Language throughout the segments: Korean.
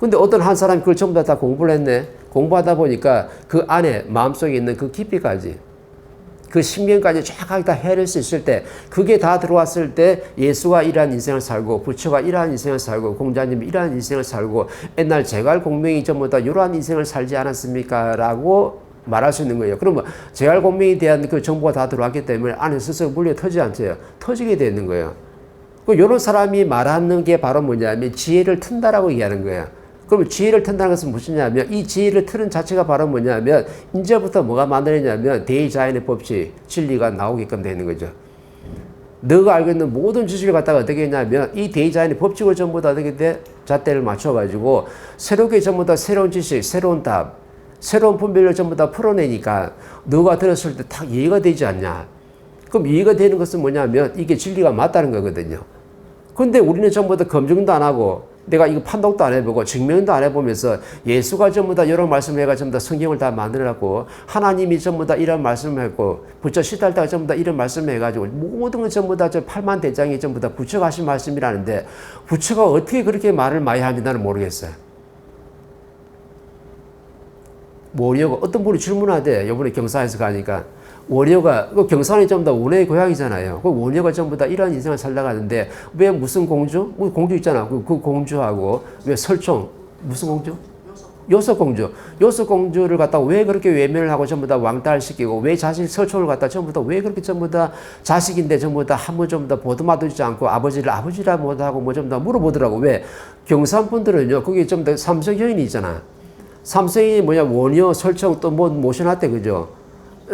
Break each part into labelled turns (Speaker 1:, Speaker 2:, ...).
Speaker 1: 근데 어떤 한 사람이 그걸 전부 다, 다 공부를 했네. 공부하다 보니까 그 안에 마음속에 있는 그 깊이까지 그 신경까지 정확하게 다 헤아릴 수 있을 때 그게 다 들어왔을 때 예수가 이러한 인생을 살고 부처가 이러한 인생을 살고 공자님이 이러한 인생을 살고 옛날 제갈 공명이 전부 다 이러한 인생을 살지 않았습니까? 라고 말할 수 있는 거예요. 그러면 제갈 공명에 대한 그 정보가 다 들어왔기 때문에 안에 스스로 물려 터지지 않죠. 터지게 되는 거예요. 그 이런 사람이 말하는 게 바로 뭐냐면 지혜를 튼다라고 얘기하는 거예요. 그럼 지혜를 튼다는 것은 무엇이냐면 이 지혜를 트는 자체가 바로 뭐냐면 이제부터 뭐가 만들어냐면 대자연의 법칙 진리가 나오게끔 되는 거죠. 너가 알고 있는 모든 지식을 갖다가 어떻게 했냐면 이 대자연의 법칙을 전부 다 어떻게 돼? 잣대를 맞춰가지고 새롭게 전부 다 새로운 지식, 새로운 답, 새로운 분별을 전부 다 풀어내니까 너가 들었을 때 딱 이해가 되지 않냐. 그럼 이해가 되는 것은 뭐냐면 이게 진리가 맞다는 거거든요. 근데 우리는 전부 다 검증도 안 하고 내가 이거 판독도 안 해보고 증명도 안 해보면서 예수가 전부 다 이런 말씀을 해가 전부 다 성경을 다 만들어놨고 하나님이 전부 다 이런 말씀을 했고 부처 시달다가 전부 다 이런 말씀을 해가지고 모든 건 전부 다 저 팔만 대장이 전부 다 부처가 하신 말씀이라는데 부처가 어떻게 그렇게 말을 많이 하는지 나는 모르겠어요. 뭐냐고 어떤 분이 질문하대 요번에 경사에서 가니까 원효가 그 경산이 전부 다 원효의 고향이잖아요. 그 원효가 전부 다 이런 인생을 살다가는데 왜 무슨 공주? 뭐 공주 있잖아. 그, 그 공주하고 왜 설총 무슨 공주? 요소 공주. 요소 공주를 갖다 왜 그렇게 외면을 하고 전부 다 왕따시키고 왜 자신 설총을 갖다 전부 다 왜 그렇게 전부 다 자식인데 전부 다 한번 전부 다 보듬어주지 않고 아버지를 아버지라 못하고 뭐 전부 다 물어보더라고. 왜 경산 분들은요. 거기 전부 다 삼성 여인이 있잖아. 삼성이 뭐냐 원효 설총 또뭐 모셔놨대 그죠?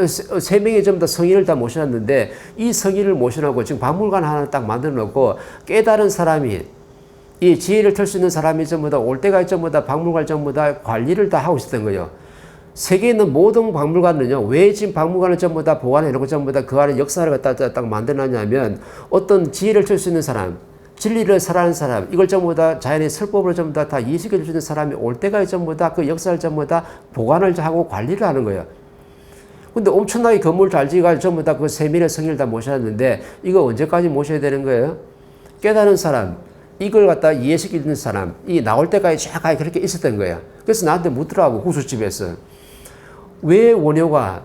Speaker 1: 세, 세 명이 전부 다 성인을 다 모셔놨는데 이 성인을 모셔놓고 지금 박물관 하나 딱 만들어 놓고 깨달은 사람이 이 지혜를 털 수 있는 사람이 전부 다 올 때가 전부 다 박물관 전부 다 관리를 다 하고 있었던 거예요. 세계에 있는 모든 박물관은요, 왜 지금 박물관을 전부 다 보관해놓고 전부 다 그 안에 역사를 갖다 딱 만들어놨냐면 어떤 지혜를 털 수 있는 사람, 진리를 살아가는 사람, 이걸 전부 다 자연의 설법을 전부 다, 다 이식해 주는 사람이 올 때가 전부 다 그 역사를 전부 다 보관을 하고 관리를 하는 거예요. 근데 엄청나게 건물 잘 지어가지고 전부 다 그 세밀의 성의를 다 모셨는데 이거 언제까지 모셔야 되는 거예요? 깨달은 사람, 이걸 갖다 이해시키는 사람, 이 나올 때까지 쫙 그렇게 있었던 거예요. 그래서 나한테 묻더라고, 구슬집에서. 왜 원효가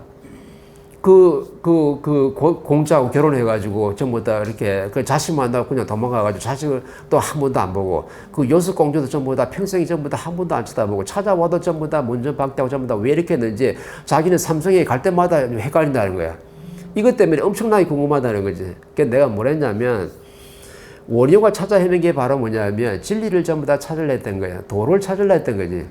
Speaker 1: 그, 그, 그, 공자하고 결혼해가지고 전부 다 이렇게 그 자식 만나고 그냥 도망가가지고 자식을 또 한 번도 안 보고 그 여섯 공주도 전부 다 평생이 전부 다 한 번도 안 쳐다보고 찾아와도 전부 다 문전 박대하고 전부 다 왜 이렇게 했는지 자기는 삼성에 갈 때마다 헷갈린다는 거야. 이것 때문에 엄청나게 궁금하다는 거지. 그래서 내가 뭘 했냐면 원효가 찾아 헤맨 게 바로 뭐냐면 진리를 전부 다 찾으려 했던 거야. 도를 찾으려 했던 거지.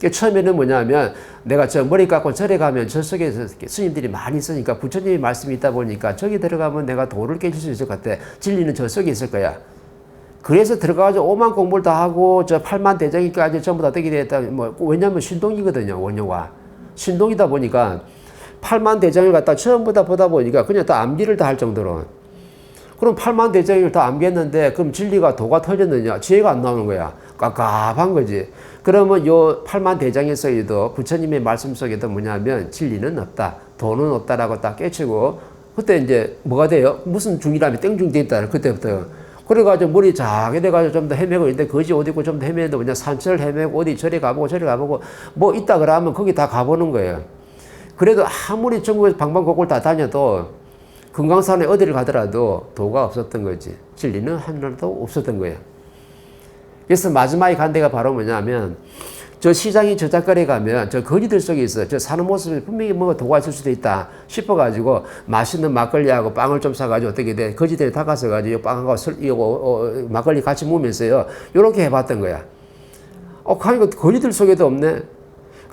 Speaker 1: 그 처음에는 뭐냐면 내가 저 머리 깎고 절에 가면 저 속에 스님들이 많이 있으니까 부처님의 말씀이 있다 보니까 저기 들어가면 내가 도를 깨질 수 있을 것 같아. 진리는 저 속에 있을 거야. 그래서 들어가서 오만 공부를 다 하고 저 팔만 대장이까지 전부 다 되게 됐다. 뭐 왜냐면 신동이거든요 원효가 신동이다 보니까 팔만 대장을 갖다 처음부 다 보다 보니까 그냥 다 암기를 다 할 정도로. 그럼 팔만 대장을 다 암기했는데 그럼 진리가 도가 터졌느냐? 지혜가 안 나오는 거야. 깝깝한 거지. 그러면 요 팔만 대장에서도 부처님의 말씀 속에도 뭐냐면 진리는 없다. 도는 없다라고 딱 깨치고 그때 이제 뭐가 돼요? 무슨 중이라면 땡중돼 있다. 그때부터. 그래가지고 머리 작게 돼가지고 좀 더 헤매고 있는데 거지 어디 있고 좀 더 헤매는데 그냥 산천을 헤매고 어디 저리 가보고 저리 가보고 뭐 있다 그러면 거기 다 가보는 거예요. 그래도 아무리 전국에서 방방곡곡 다 다녀도 금강산에 어디를 가더라도 도가 없었던 거지. 진리는 하나도 없었던 거예요. 그래서 마지막에 간 데가 바로 뭐냐면 저 시장이 저작거리에 가면 저 거지들 속에 있어. 저 사는 모습이 분명히 뭐가 도가 있을 수도 있다 싶어가지고 맛있는 막걸리하고 빵을 좀 사가지고 어떻게 돼. 거지들이 다가서가지고 빵하고 설, 이거, 어, 막걸리 같이 먹으면서요. 요렇게 해봤던 거야. 어, 가니까 거지들 속에도 없네.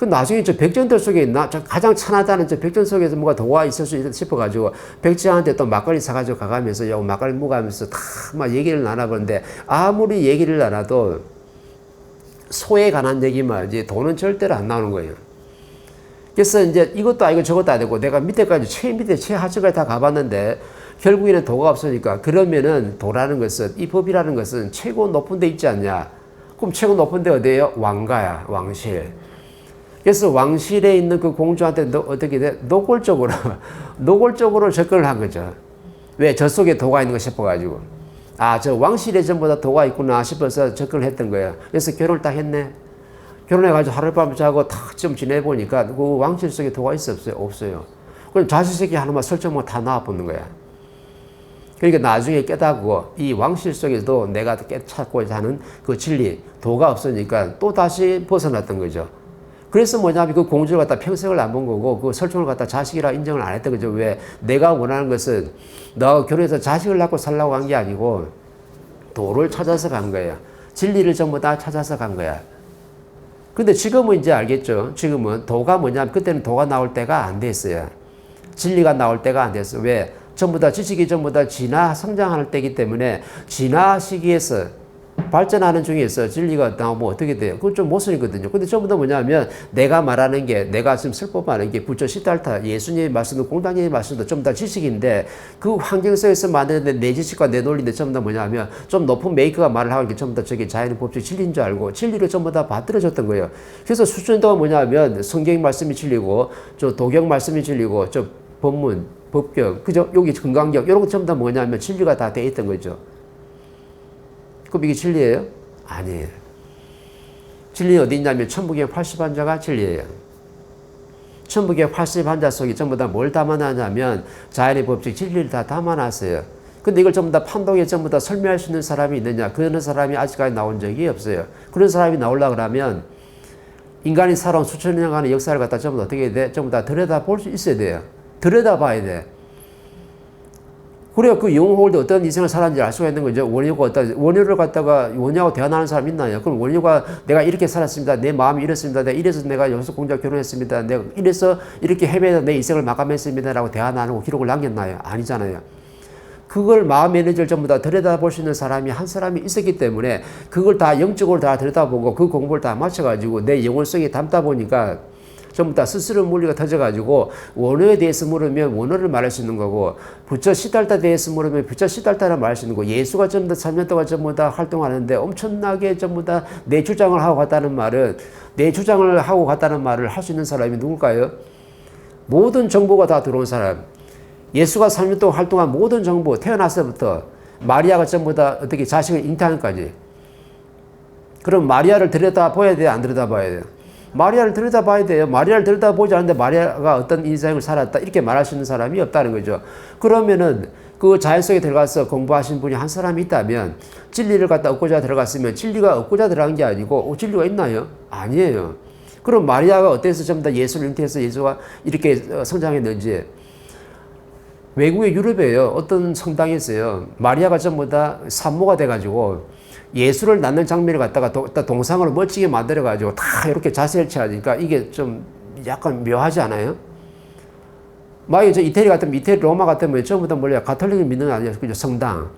Speaker 1: 그 나중에 저 백전들 속에? 저 가장 천하다는 저 백전 속에서 뭐가 도가 있을 수 있다 싶어가지고 백지한테 또 막걸리 사가지고 가가면서 요 막걸리 먹으면서 다 막 얘기를 나눠보는데 아무리 얘기를 나눠도 소에 관한 얘기만 이제 돈은 절대로 안 나오는 거예요. 그래서 이제 이것도 아니고 저것도 아니고 내가 밑에까지 최 밑에 최하층까지 다 가봤는데 결국에는 도가 없으니까 그러면은 도라는 것은 이 법이라는 것은 최고 높은 데 있지 않냐? 그럼 최고 높은 데 어디예요? 왕가야, 왕실. 그래서 왕실에 있는 그 공주한테 너, 어떻게 돼? 노골적으로, 노골적으로 접근을 한 거죠. 왜? 저 속에 도가 있는 거 싶어가지고. 아, 저 왕실에 전부 다 도가 있구나 싶어서 접근을 했던 거예요. 그래서 결혼을 딱 했네. 결혼해가지고 하룻밤 자고 탁 좀 지내보니까 그 왕실 속에 도가 있어 없어요? 없어요. 그럼 자식 새끼 하나만 설정만 다 나와보는 거야. 그러니까 나중에 깨닫고 이 왕실 속에도 내가 깨찾고자 하는 그 진리, 도가 없으니까 또 다시 벗어났던 거죠. 그래서 뭐냐면 그 공주를 갖다 평생을 안 본 거고 그 설정을 갖다 자식이라 인정을 안 했던 거죠. 왜? 내가 원하는 것은 너하고 결혼해서 자식을 낳고 살라고 한 게 아니고 도를 찾아서 간 거예요. 진리를 전부 다 찾아서 간 거야. 근데 지금은 이제 알겠죠. 지금은 도가 뭐냐면 그때는 도가 나올 때가 안 됐어요. 진리가 나올 때가 안 됐어. 왜? 전부 다 지식이 전부 다 진화 성장할 때이기 때문에 진화 시기에서 발전하는 중에서 진리가 나오면 어떻게 돼요? 그건 좀 모순이거든요. 근데 전부 다 뭐냐면 내가 말하는 게 내가 지금 설법하는 게 부처 시달타 예수님의 말씀도 공당님의 말씀도 전부 다 지식인데 그 환경 속에서 만드는데 내 지식과 내 논리인데 전부 다 뭐냐면 좀 높은 메이커가 말을 하는 게 전부 다 저게 자연의 법칙 진리인 줄 알고 진리를 전부 다 받들어졌던 거예요. 그래서 수준도가 뭐냐면 성경 말씀이 진리고 저 도경 말씀이 진리고 저 법문 법경 그죠? 여기 건강경 이런 거 전부 다 뭐냐면 진리가 다 돼 있던 거죠. 그럼 이게 진리예요? 아니에요. 진리 어디 있냐면 천부경 80환자가 진리예요. 천부경 80환자 속에 전부 다 뭘 담아놨냐면 자연의 법칙 진리를 다 담아놨어요. 근데 이걸 전부 다 판독에 전부 다 설명할 수 있는 사람이 있느냐? 그런 사람이 아직까지 나온 적이 없어요. 그런 사람이 나오려 그러면 인간이 살아온 수천 년간의 역사를 갖다 전부 다 어떻게 돼? 전부 다 들여다 볼 수 있어야 돼요. 들여다 봐야 돼. 그래야 그 영혼홀도 어떤 인생을 살았는지 알 수가 있는 거죠. 원효가 어떤, 원효를 갖다가 원효하고 대화하는 사람 있나요? 그럼 원효가 내가 이렇게 살았습니다. 내 마음이 이렇습니다. 내가 이래서 내가 여기서 공작 결혼했습니다. 내가 이래서 이렇게 헤매서 내 인생을 마감했습니다. 라고 대화 나누고 기록을 남겼나요? 아니잖아요. 그걸 마음 에너지를 전부 다 들여다볼 수 있는 사람이 한 사람이 있었기 때문에 그걸 다 영적으로 다 들여다보고 그 공부를 다 맞춰가지고 내 영혼 속에 담다 보니까 전부 다 스스로 물리가 터져가지고 원어에 대해서 물으면 원어를 말할 수 있는 거고 부처 시달타에 대해서 물으면 부처 시달타를 말할 수 있는 거고 예수가 전부 다 3년 동안 전부 다 활동하는데 엄청나게 전부 다 내 주장을 하고 갔다는 말은 내 주장을 하고 갔다는 말을 할 수 있는 사람이 누굴까요? 모든 정보가 다 들어온 사람. 예수가 3년 동안 활동한 모든 정보, 태어나서부터 마리아가 전부 다 어떻게 자식을 잉태하는까지. 그럼 마리아를 들여다 봐야 돼요? 안 들여다 봐야 돼요? 마리아를 들여다봐야 돼요. 마리아를 들여다보지 않는데 마리아가 어떤 인생을 살았다 이렇게 말할 수 있는 사람이 없다는 거죠. 그러면은 그 자연 속에 들어가서 공부하신 분이 한 사람이 있다면 진리를 갖다 얻고자 들어갔으면 진리가 얻고자 들어간 게 아니고 어, 진리가 있나요? 아니에요. 그럼 마리아가 어때서 전부 다 예수를 잉태해서 예수가 이렇게 어, 성장했는지 외국의 유럽에요. 어떤 성당에서요. 마리아가 전부 다 산모가 돼가지고 예수를 낳는 장면을 갖다가 도, 동상으로 멋지게 만들어가지고 다 이렇게 자세를 취하니까 이게 좀 약간 묘하지 않아요? 만약에 저 이태리 같으면 이태리 로마 같으면 전부 다 몰라요. 가톨릭을 믿는 거 아니에요. 성당.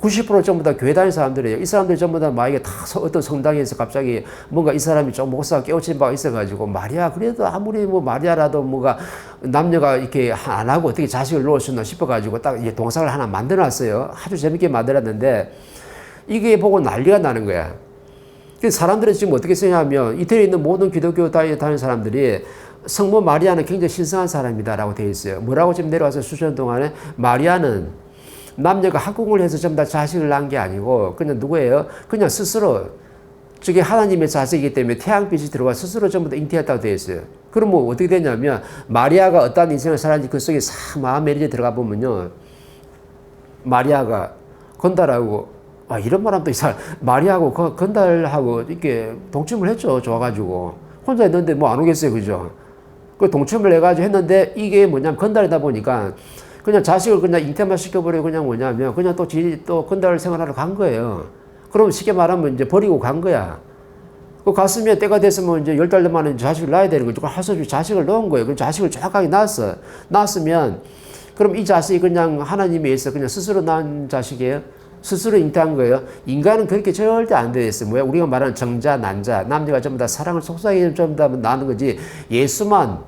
Speaker 1: 90% 전부 다 교회 다니는 사람들이에요. 이 사람들 전부 다 만약에 다 어떤 성당에서 갑자기 뭔가 이 사람이 좀 목사가 깨우친 바가 있어가지고 마리아 그래도 아무리 뭐 마리아라도 뭐가 남녀가 이렇게 안 하고 어떻게 자식을 놓을 수 있나 싶어가지고 딱 동상을 하나 만들어놨어요. 아주 재밌게 만들었는데 이게 보고 난리가 나는 거야. 그 사람들은 지금 어떻게 쓰냐면 이태리에 있는 모든 기독교 다니는 사람들이 성모 마리아는 굉장히 신성한 사람이다라고 되어 있어요. 뭐라고 지금 내려와서 수천 동안에 마리아는 남녀가 합궁을 해서 전부 다 자식을 낳은 게 아니고 그냥 누구예요? 그냥 스스로 저게 하나님의 자식이기 때문에 태양빛이 들어와 스스로 전부 다 잉태했다고 되어 있어요. 그럼 뭐 어떻게 되냐면 마리아가 어떠한 인생을 살았는지 그 속에 싹 마음 에너지 들어가 보면요. 마리아가 건달하고 아, 이런 또 이상, 마리하고 건달하고 이렇게 동침을 했죠. 좋아가지고. 혼자 있는데 뭐 안 오겠어요. 그죠? 그 동침을 해가지고 했는데 이게 뭐냐면 건달이다 보니까 그냥 자식을 그냥 잉태만 시켜버리고 그냥 뭐냐면 그냥 또 지, 또 건달 생활하러 간 거예요. 그럼 쉽게 말하면 이제 버리고 간 거야. 그 갔으면 때가 됐으면 이제 열 달 만에 자식을 낳아야 되는 거죠. 할수 자식을 넣은 거예요. 그 자식을 정확하게 낳았어. 낳았으면 그럼 이 자식이 그냥 하나님에 의해서 그냥 스스로 낳은 자식이에요. 스스로 잉태한 거예요. 인간은 그렇게 절대 안 되어 있어요. 뭐야? 우리가 말하는 정자, 난자, 남녀가 전부 다 사랑을 속삭이는 전부 다 나는 거지. 예수만,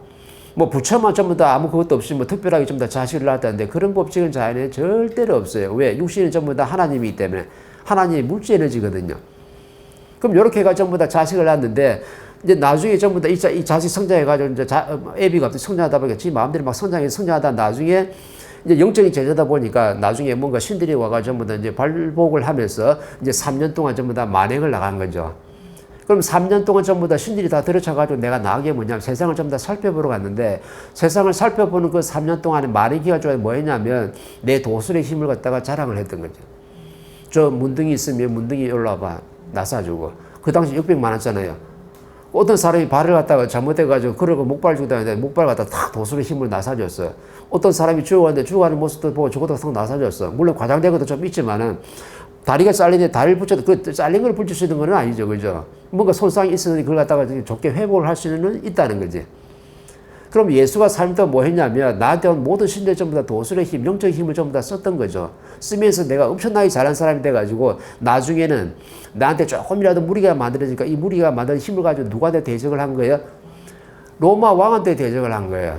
Speaker 1: 뭐 부처만 전부 다 아무 그것도 없이 뭐 특별하게 전부 다 자식을 낳았다는데 그런 법칙은 자연에 절대로 없어요. 왜? 육신은 전부 다 하나님이기 때문에. 하나님이 물질 에너지거든요. 그럼 이렇게 해가 전부 다 자식을 낳았는데 이제 나중에 전부 다이 자식 성장해가지고 이제 자, 애비가 성장하다 보니까 지 마음대로 막 성장해 성장하다 나중에 이제 영적인 제자다 보니까 나중에 뭔가 신들이 와가 전부 다 이제 발복을 하면서 이제 3년 동안 전부 다 만행을 나간 거죠. 그럼 3년 동안 전부 다 신들이 다 들어쳐가지고 내가 나간 게 뭐냐면 세상을 전부 다 살펴보러 갔는데 세상을 살펴보는 그 3년 동안에 만행기가 좋아 뭐 했냐면 내 도술의 힘을 갖다가 자랑을 했던 거죠. 저 문둥이 있으면 문둥이 올라와봐. 나사주고. 그 당시 역병 많았잖아요. 어떤 사람이 발을 갖다가 잘못해가지고 그러고 목발 주고 다니는데 목발 갖다가 탁 도술의 힘을 나사줬어. 어떤 사람이 죽어갔는데 죽어가는 모습도 보고 저것도 탁 나사줬어. 물론 과장된 것도 좀 있지만은 다리가 잘리는데 다리를 붙여도 그 잘린 걸 붙일 수 있는 건 아니죠. 그죠? 뭔가 손상이 있으니 그걸 갖다가 좋게 회복을 할 수는 있다는 거지. 그럼 예수가 삶도 뭐 했냐면 나한테 온 모든 신들 전부 다 도술의 힘, 영적인 힘을 전부 다 썼던 거죠. 쓰면서 내가 엄청나게 잘한 사람이 돼가지고 나중에는 나한테 조금이라도 무리가 만들어지니까 이 무리가 만든 힘을 가지고 누구한테 대적을 한 거예요? 로마 왕한테 대적을 한 거예요.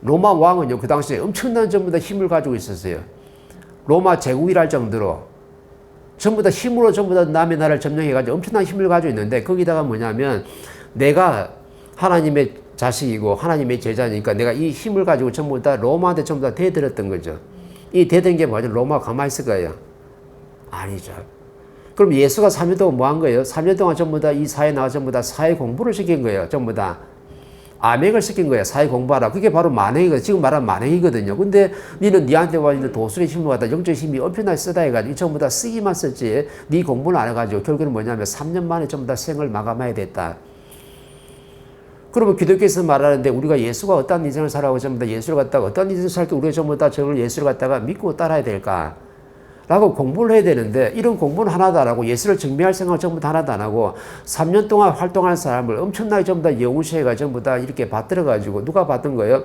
Speaker 1: 로마 왕은요, 그 당시에 엄청난 전부 다 힘을 가지고 있었어요. 로마 제국이랄 정도로 전부 다 힘으로 전부 다 남의 나라를 점령해가지고 엄청난 힘을 가지고 있는데 거기다가 뭐냐면 내가 하나님의 자식이고 하나님의 제자니까 내가 이 힘을 가지고 전부 다 로마한테 전부 다 대들었던 거죠. 이 대든 게 뭐죠? 로마 가만히 있을 거예요? 아니죠. 그럼 예수가 3년 동안 뭐 한 거예요? 3년 동안 전부 다 이 사회 나와 전부 다 사회 공부를 시킨 거예요. 전부 다. 암행을 시킨 거예요. 사회 공부하라. 그게 바로 만행이거든요. 지금 말하는 만행이거든요. 근데 니는 니한테 와 있는 도술의 힘을 갖다 영적 힘이 엄청나게 쓰다 해가지고 이 전부 다 쓰기만 썼지 니 공부는 안 해가지고 결국에는 뭐냐면 3년 만에 전부 다 생을 마감해야 됐다. 그러면 기독교에서 말하는데 우리가 예수가 어떤 인생을 살아가고 전부 다 예수를 갖다가 어떤 인생을 살 때 우리가 전부 다 저를 예수를 갖다가 믿고 따라야 될까? 라고 공부를 해야 되는데 이런 공부는 하나도 안 하고 예수를 증명할 생각을 전부 다 하나도 안 하고 3년 동안 활동하는 사람을 엄청나게 전부 다 영우시해가 전부 다 이렇게 받들어 가지고 누가 받은 거예요?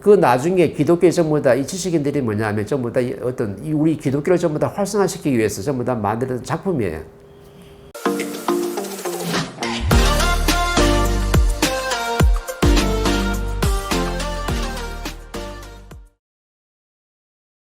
Speaker 1: 그 나중에 기독교에 전부 다 이 지식인들이 뭐냐면 전부 다이 어떤 이 우리 기독교를 전부 다 활성화시키기 위해서 전부 다 만들어진 작품이에요.